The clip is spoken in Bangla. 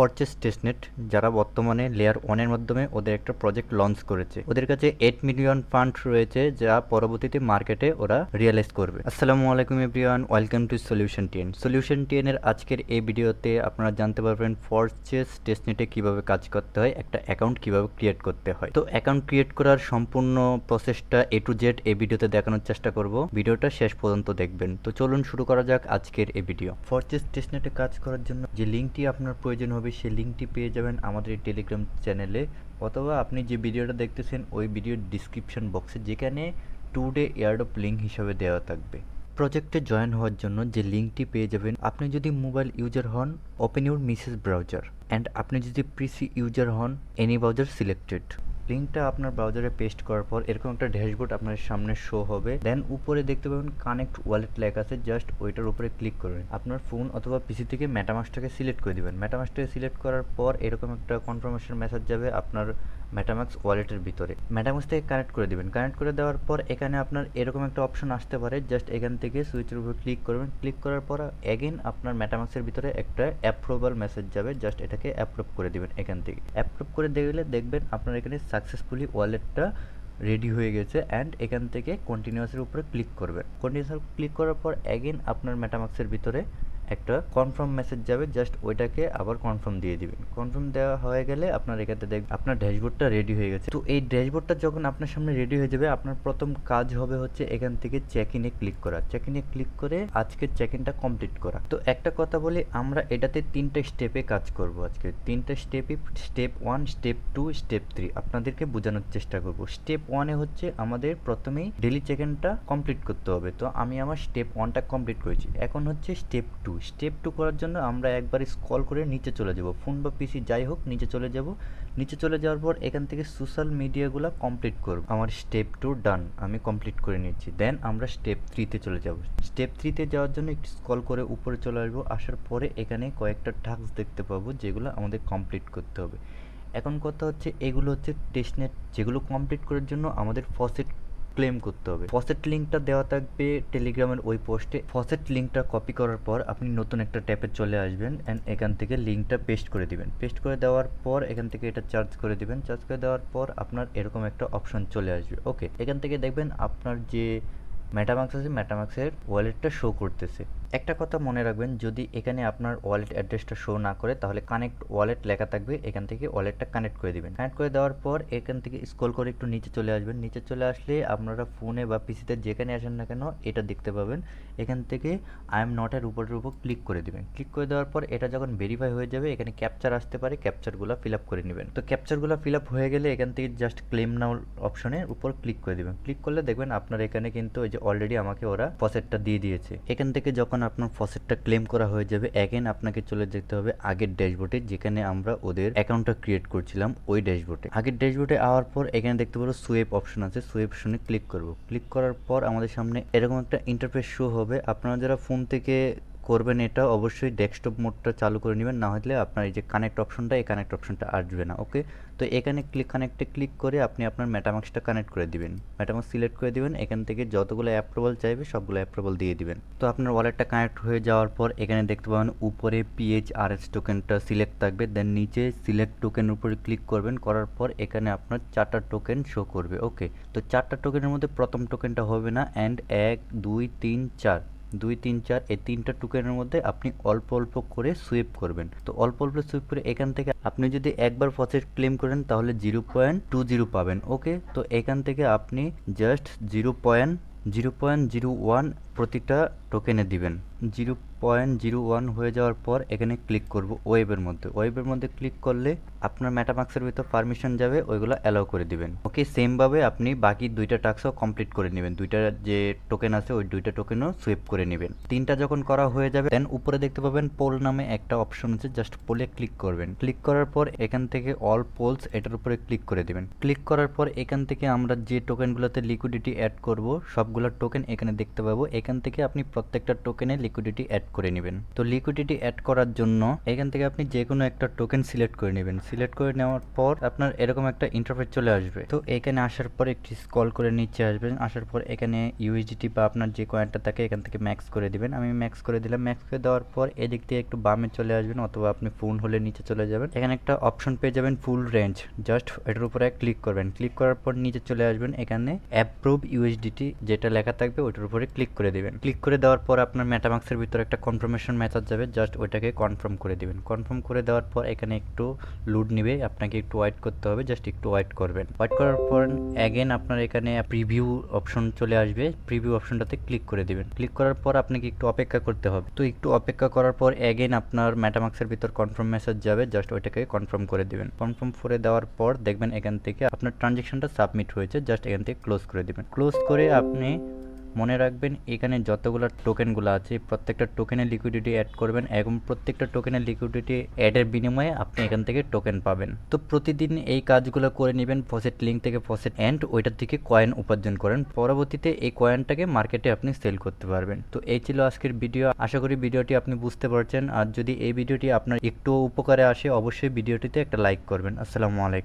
পরচেস টেস্টনেট যারা বর্তমানে লেয়ার ওয়ানের মাধ্যমে ওদের একটা প্রজেক্ট লঞ্চ করেছে। ওদের কাছে এইট মিলিয়ন ফান্ড রয়েছে যা পরবর্তীতে মার্কেটে ওরা রিয়েলাইজ করবে। আসসালামু আলাইকুম everyone welcome to solution ten solution টেনের আজকের এই ভিডিওতে আপনারা জানতে পারবেন পরচেস টেস্টনেটে কীভাবে কাজ করতে হয়, একটা অ্যাকাউন্ট কীভাবে ক্রিয়েট করতে হয়। তো অ্যাকাউন্ট ক্রিয়েট করার সম্পূর্ণ প্রসেসটা এ টু জেড এই ভিডিওতে দেখানোর চেষ্টা করব। ভিডিওটা শেষ পর্যন্ত দেখবেন। তো চলুন শুরু করা যাক আজকের এই ভিডিও। ফরচেস টেস্টনেটে কাজ করার জন্য যে লিঙ্কটি আপনার প্রয়োজন হবে সেই লিঙ্কটি পেয়ে যাবেন আমাদের এই টেলিগ্রাম চ্যানেলে অথবা আপনি যে ভিডিওটা দেখতেছেন, ওই ভিডিওর ডিসক্রিপশন বক্সে যেখানে টু ডে এয়ারডপ লিঙ্ক হিসাবে দেওয়া থাকবে। প্রজেক্টে জয়েন হওয়ার জন্য যে লিঙ্কটি পেয়ে যাবেন, আপনি যদি মোবাইল ইউজার হন open your Mises browser and আপনি যদি পিসি ইউজার হন এনি ব্রাউজার সিলেক্টেড লিঙ্কটা আপনার ব্রাউজারে পেস্ট করার পর এরকম একটা ড্যাশবোর্ড আপনার সামনে শো হবে। দেন উপরে দেখতে পাবেন কানেক্ট ওয়ালেট লেখা আছে জাস্ট ওইটার উপরে ক্লিক করবেন। আপনার ফোন অথবা পিসি থেকে ম্যাটামাসটাকে সিলেক্ট করে দেবেন। ম্যাটামাসটাকে সিলেক্ট করার পর এরকম একটা কনফার্মেশন মেসেজ যাবে, আপনার মেটামাক্স ওয়ালেটের ভিতরে। মেটামাক্স থেকে কানেক্ট করে দিবেন। কানেক্ট করে দেওয়ার পর এখানে আপনার এরকম একটা অপশন আসতে পারে। জাস্ট এখান থেকে সুইচের উপর ক্লিক করবেন। ক্লিক করার পর এগেন আপনার মেটামাক্সের ভিতরে একটা অ্যাপ্রুভাল মেসেজ যাবে। জাস্ট এটাকে অ্যাপ্রুভ করে দিবেন এখান থেকে। অ্যাপ্রুভ করে দিলে দেখবেন আপনার এখানে সাকসেসফুলি ওয়ালেটটা রেডি হয়ে গেছে অ্যান্ড এখান থেকে কন্টিনিউয়াসের উপরে ক্লিক করবেন। কন্টিনিউয়াস ক্লিক করার পর অ্যাগেন আপনার মেটামাক্সের ভিতরে একটা কনফার্ম মেসেজ যাবে জাস্ট ওইটাকে আবার কনফার্ম দিয়ে দিবেন। কনফার্ম দেওয়া হয়ে গেলে আপনার এখানে দেখ আপনার ড্যাশবোর্ডটা রেডি হয়ে গেছে। তো এই ড্যাশবোর্ডটা যখন আপনার সামনে রেডি হয়ে যাবে, আপনার প্রথম কাজ হবে হচ্ছে এখান থেকে চেক ইনে ক্লিক করা। চেক ইনে ক্লিক করে আজকের চেক ইনটা কমপ্লিট করা। তো একটা কথা বলি, আমরা এটাতে তিনটা স্টেপে কাজ করব আজকে। তিনটা স্টেপই step one step two step three আপনাদেরকে বোঝানোর চেষ্টা করব। স্টেপ ওয়ানে হচ্ছে আমাদের প্রথমেই ডেলি চেক ইনটা কমপ্লিট করতে হবে। তো আমি আমার স্টেপ ওয়ানটা কমপ্লিট করেছি। এখন হচ্ছে স্টেপ টু স্টেপ টু করার জন্য আমরা একবার স্ক্রল করে নিচে চলে যাব। ফোন বা পিসি যাই হোক, নিচে চলে যাব। নিচে চলে যাওয়ার পর এখান থেকে সোশ্যাল মিডিয়াগুলো কমপ্লিট করব। আমার স্টেপ টু ডান আমি কমপ্লিট করে নিচ্ছি। দেন আমরা স্টেপ থ্রিতে চলে যাব। স্টেপ থ্রিতে যাওয়ার জন্য একটু স্ক্রল করে উপরে চলে আসব। আসার পরে এখানে কয়েকটা টাস্ক দেখতে পাবো, যেগুলো আমাদের কমপ্লিট করতে হবে। এখন কথা হচ্ছে, এগুলো হচ্ছে টেস্টনেট যেগুলো কমপ্লিট করার জন্য আমাদের ফসেট ক্লেম করতে হবে। ফসেট লিঙ্কটা দেওয়া থাকবে টেলিগ্রামের ওই পোস্টে ফসেট লিঙ্কটা কপি করার পর আপনি নতুন একটা ট্যাপে চলে আসবেন অ্যান্ড এখান থেকে লিঙ্কটা পেস্ট করে দিবেন। পেস্ট করে দেওয়ার পর এখান থেকে এটা চার্জ করে দিবেন। চার্জ করে দেওয়ার পর আপনার এরকম একটা অপশন চলে আসবে। ওকে এখান থেকে দেখবেন আপনার যে ম্যাটামাক্স আছে ম্যাটামাক্সের ওয়ালেটটা শো করতেছে। একটা কথা মনে রাখবেন, যদি এখানে আপনার ওয়ালেট অ্যাড্রেসটা শো না করে, তাহলে কানেক্ট ওয়ালেট লেখা থাকবে, এখান থেকে ওয়ালেটটা কানেক্ট করে দিবেন। কানেক্ট করে দেওয়ার পর এখান থেকে স্ক্রল করে একটু নিচে চলে আসবেন। নিচে চলে আসলে আপনারা ফোনে বা পিসিতে যেখানে আসেন না কেন, এটা দেখতে পাবেন। এখান থেকে আই এম নটের উপরের উপর ক্লিক করে দিবেন। ক্লিক করে দেওয়ার পর এটা যখন ভেরিফাই হয়ে যাবে, এখানে ক্যাপচার আসতে পারে ক্যাপচারগুলো ফিল আপ করে নেবেন। তো ক্যাপচারগুলো ফিল আপ হয়ে গেলে এখান থেকে জাস্ট ক্লেম নাও অপশনের উপর ক্লিক করে দিবেন। ক্লিক করলে দেখবেন আপনার এখানে কিন্তু ওই যে অলরেডি আমাকে ওরা ফসেটটা দিয়ে দিয়েছে। এখান থেকে যখন আপনার ফসেটটা ক্লেম করা হয়ে যাবে। অ্যাগেন আপনাকে চলে যেতে হবে আগের ড্যাশবোর্ডে যেখানে আমরা ওদের অ্যাকাউন্টটা ক্রিয়েট করছিলাম ওই ড্যাশবোর্ডে আগের ড্যাশবোর্ডে আওয়ার পর এখানে দেখতে পারো সুয়েপ অপশন আছে। সুয়েপ অপশনে ক্লিক করব। ক্লিক করার পর আমাদের সামনে এরকম একটা ইন্টারফেস শো হবে। আপনারা যারা ফোন থেকে করবেন এটা, অবশ্যই ডেস্কটপ মোডটা চালু করে নেবেন, না হলে আপনার এই যে কানেক্ট অপশনটা এই কানেক্ট অপশনটা আসবে না ওকে তো এখানে ক্লিক কানেক্টে ক্লিক করে আপনি আপনার মেটামাক্সটা কানেক্ট করে দিবেন। মেটামাক্স সিলেক্ট করে দিবেন, এখান থেকে যতগুলো অ্যাপ্রুভাল চাইবে সবগুলো অ্যাপ্রুভাল দিয়ে দিবেন। তো আপনার ওয়ালেটটা কানেক্ট হয়ে যাওয়ার পর এখানে দেখতে পাবেন, উপরে পিএইচ আর এস টোকেনটা সিলেক্ট থাকবে দেন নিচে সিলেক্ট টোকেন উপরে ক্লিক করবেন, করার পর এখানে আপনার চারটা টোকেন শো করবে ওকে তো চারটা টোকেনের মধ্যে প্রথম টোকেনটা হবে না অ্যান্ড এক, দুই, তিন, চার। দুই, তিন, চার, এই তিনটা টোকেনের মধ্যে আপনি অল্প অল্প করে সুইপ করবেন। তো অল্প অল্প সুইপ করে এখান থেকে আপনি যদি একবার ফসেট ক্লেম করেন, তাহলে জিরো পয়েন্ট টু জিরো পাবেন ওকে তো এখান থেকে আপনি just zero point zero point zero one প্রতিটা টোকেনে দিবেন। জিরো পয়েন্ট জিরো ওয়ান হয়ে যাওয়ার পর এখানে ক্লিক করব ওয়েবের মধ্যে। ওয়েবের মধ্যে ক্লিক করলে আপনার মেটামাক্সের ভিতর পারমিশন যাবে, ওইগুলো অ্যালাউ করে দিবেন। ওকে সেমভাবে আপনি বাকি দুইটা টাস্কও কমপ্লিট করে নেবেন। দুইটা যে টোকেন আছে, ওই দুইটা টোকেনও সুইপ করে নেবেন। তিনটা যখন করা হয়ে যাবে দেন উপরে দেখতে পাবেন পোল নামে একটা অপশন আছে জাস্ট পোলে ক্লিক করবেন। ক্লিক করার পর এখান থেকে অল পোলস এটার উপরে ক্লিক করে দিবেন। ক্লিক করার পর এখান থেকে আমরা যে টোকেনগুলোতে লিকুইডিটি অ্যাড করব, সবগুলো টোকেন এখানে দেখতে পাবো। এখান থেকে আপনি প্রত্যেকটা টোকেনে লিকুইডিটি অ্যাড করে নেবেন। তো লিকুইডিটি অ্যাড করার জন্য এখান থেকে আপনি যে কোনো একটা টোকেন সিলেক্ট করে নেবেন। সিলেক্ট করে নেওয়ার পর আপনার এরকম একটা ইন্টারফেস চলে আসবে। তো এখানে আসার পর একটি স্ক্রল করে নিচে আসবেন। আসার পর এখানে ইউএসডিটি বা আপনার যে কয়েনটা থাকে এখান থেকে ম্যাক্স করে দিবেন। আমি ম্যাক্স করে দিলাম। ম্যাক্স করে দেওয়ার পর এদিক দিয়ে একটু বামে চলে আসবেন অথবা আপনি ফোন হলে নিচে চলে যাবেন। এখানে একটা অপশন পেয়ে যাবেন ফুল রেঞ্জ জাস্ট এটার উপরে ক্লিক করবেন। ক্লিক করার পর নিচে চলে আসবেন। এখানে অ্যাপ্রুভ ইউএসডিটি যেটা লেখা থাকবে ওইটার উপরে ক্লিক করে দিবেন। ক্লিক করে দেওয়ার পর আপনার মেটামাক্সের ভিতরে একটা কনফার্মেশন মেসেজ যাবে জাস্ট ওইটাকে কনফার্ম করে দিবেন। কনফার্ম করে দেওয়ার পর এখানে একটু লুড নিবে, আপনাকে একটু ওয়েট করতে হবে জাস্ট একটু ওয়েট করবেন। ওয়েট করার পর অ্যাগেন আপনার এখানে প্রিভিউ অপশন চলে আসবে। প্রিভিউ অপশনটাতে ক্লিক করে দিবেন। ক্লিক করার পর আপনাকে একটু অপেক্ষা করতে হবে। তো একটু অপেক্ষা করার পর অ্যাগেন আপনার মেটামাক্সের ভিতর কনফার্ম মেসেজ যাবে জাস্ট ওইটাকে কনফার্ম করে দিবেন। কনফার্ম করে দেওয়ার পর দেখবেন এখান থেকে আপনার ট্রানজেকশনটা সাবমিট হয়েছে জাস্ট এখান থেকে ক্লোজ করে দিবেন। ক্লোজ করে আপনি মনে রাখবেন, এখানে যতগুলো টোকেনগুলো আছে, প্রত্যেকটা টোকেনের লিকুইডিটি অ্যাড করবেন এবং প্রত্যেকটা টোকেনের লিকুইডিটি অ্যাডের বিনিময়ে আপনি এখান থেকে টোকেন পাবেন। তো প্রতিদিন এই কাজগুলো করে নেবেন ফসেট লিঙ্ক থেকে ফসেট অ্যান্ড ওইটার থেকে কয়েন উপার্জন করেন। পরবর্তীতে এই কয়েনটাকে মার্কেটে আপনি সেল করতে পারবেন। তো এই ছিল আজকের ভিডিও আশা করি ভিডিওটি আপনি বুঝতে পারছেন। আর যদি এই ভিডিওটি আপনার একটু উপকারে আসে, অবশ্যই ভিডিওটিতে একটা লাইক করবেন। আসসালামু আলাইকুম।